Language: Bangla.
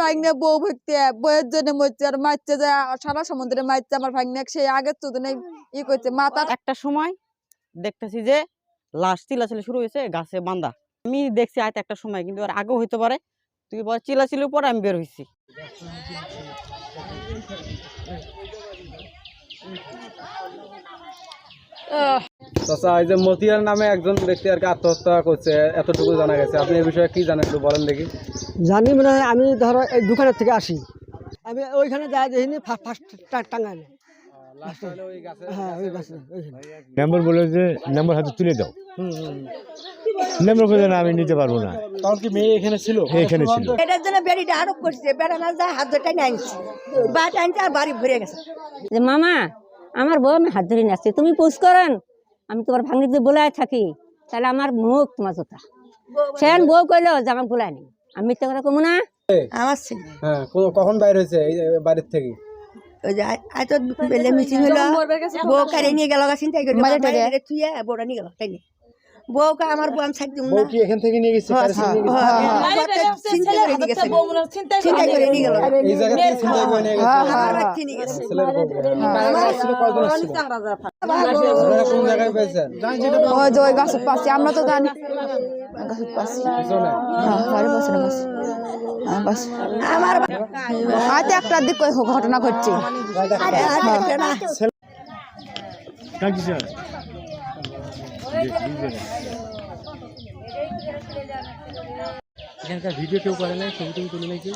ভাগ্নে বউ জন্য মরছে আর মারছে যে সারা সমুদ্রে মারছে আমার ভাগ্নে সেই আগের চোদনে ই করছে। মাথা একটা সময় দেখতেছি যে লাশ চিলাচিলি শুরু হয়েছে গাছে বান্ধা আমি দেখছি একটা সময় কিন্তু আর আগেও হইতে পারে। তুই পরে চিলাচিলির পরে আমি বের হয়েছি চাচা এই যে মতিয়ার নামে একজন ব্যক্তি আর কি আত্মহত্যা করছে এতটুকু জানা গেছে। আপনি এই বিষয়ে কি জানেন একটু বলেন দেখি। জানি মানে আমি ধরো এই দোকানের থেকে আসি। আমি ওইখানে যাই দেখিনি ফার্স্ট টাঙ্গালে হ্যাঁ ওই গাছে ওইখানে। বলে যে নম্বর হাতে তুলে দাও। বলে না আমি নিতে পারব না। তখন কি মেয়ে এখানে ছিল? এখানে ছিল। এটার জন্য বেড়িটা আরোপ করছে বেড়া মাছ যায় হাত ধরে আনছি বাট আনছে আর বাড়ি গেছে। যে মামা আমার বউ আমি হাত ধরে নিয়ে তুমি পুষ করেন। আমি তোমার ভাঙনি যদি বলায় থাকি তাহলে আমার মুখ তোমার জোতা। সেন বউ কইলো যে আমার বলায় নেই আমি মিথ্যা কথা কমু না। আমার ছিল। হ্যাঁ কখন বাইর হয়েছে বাড়ির থেকে? ওই যে আ- আজ তো বেলে মিটিং হলো। বউ কারে নিয়ে গেল গা চিন্তাই করে। বাড়ি থেকে? বাইরে থুয়ে বউটা নিয়ে গেল তাই বউকে আমার বউ আমি ছাড় দিব না। কি এখান থেকে নিয়ে গেছে? চিন্তা করে নিয়ে গেছে। চিন্তাই করে। নিয়ে গেল। এই জায়গা থেকে চিন্তা করে নিয়ে গেছে। আমার বাচ্চা নিয়ে গেছে। ছেলের বউকে। কারা ছিল কয়জন ছিল আপনারা কোন জায়গায় পেয়েছেন? ওই যে ওই গাছের পাশে আমরা তো জানি। হ্যাঁ বাড়ির পাশে। বাস বাস। আমার হয়তো একটা দিক ঘটনা ঘটছে। এখানকার ভিডিও কেউ করে নাই ছবি টবি তুলে নাকি?